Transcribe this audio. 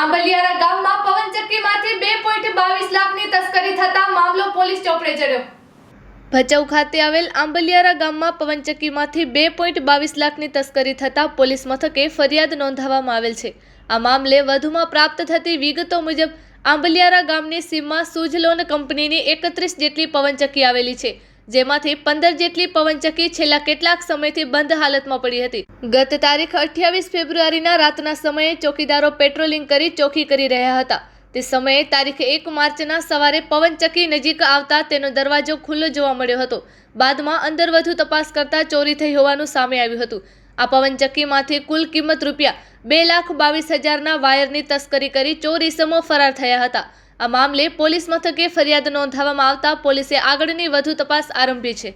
આંબલિયારા ગામમાં પવન ચક્કીમાંથી 2.22 લાખની તસ્કરી થતા મામલો પોલીસ ચોપડે ચડ્યો. ભચાઉ ખાતે આવેલ આંબલિયારા ગામમાં પવનચક્કીમાંથી 2.22 લાખની તસ્કરી થતાં પોલીસ મથકે ફરિયાદ નોંધાવવામાં આવેલ છે. આ મામલે વધુમાં પ્રાપ્ત થતી વિગતો મુજબ આંબલિયારા ગામની સીમમાં સુજલોન કંપનીની એકત્રીસ જેટલી પવનચક્કી આવેલી છે. જેમાંથી પંદર જેટલી પવનચક્કી છેલ્લા કેટલાક સમયથી બંધ હાલતમાં પડી હતી. ગત તારીખ અઠ્યાવીસ ફેબ્રુઆરીના રાતના સમયે ચોકીદારો પેટ્રોલિંગ કરી ચોકી કરી રહ્યા હતા. તે સમયે તારીખ એક માર્ચના સવારે પવનચક્કી નજીક આવતા તેનો દરવાજો ખુલ્લો જોવા મળ્યો હતો. બાદમાં અંદર વધુ તપાસ કરતા ચોરી થઈ હોવાનું સામે આવ્યું હતું. આ પવનચક્કીમાંથી કુલ કિંમત રૂપિયા બે લાખ બાવીસ હજારના વાયરની તસ્કરી કરી ચોર ઇસમો ફરાર થયા હતા. આ મામલે પોલીસ મથકે ફરિયાદ નોંધાવવામાં આવતા પોલીસે આગળની વધુ તપાસ આરંભી છે.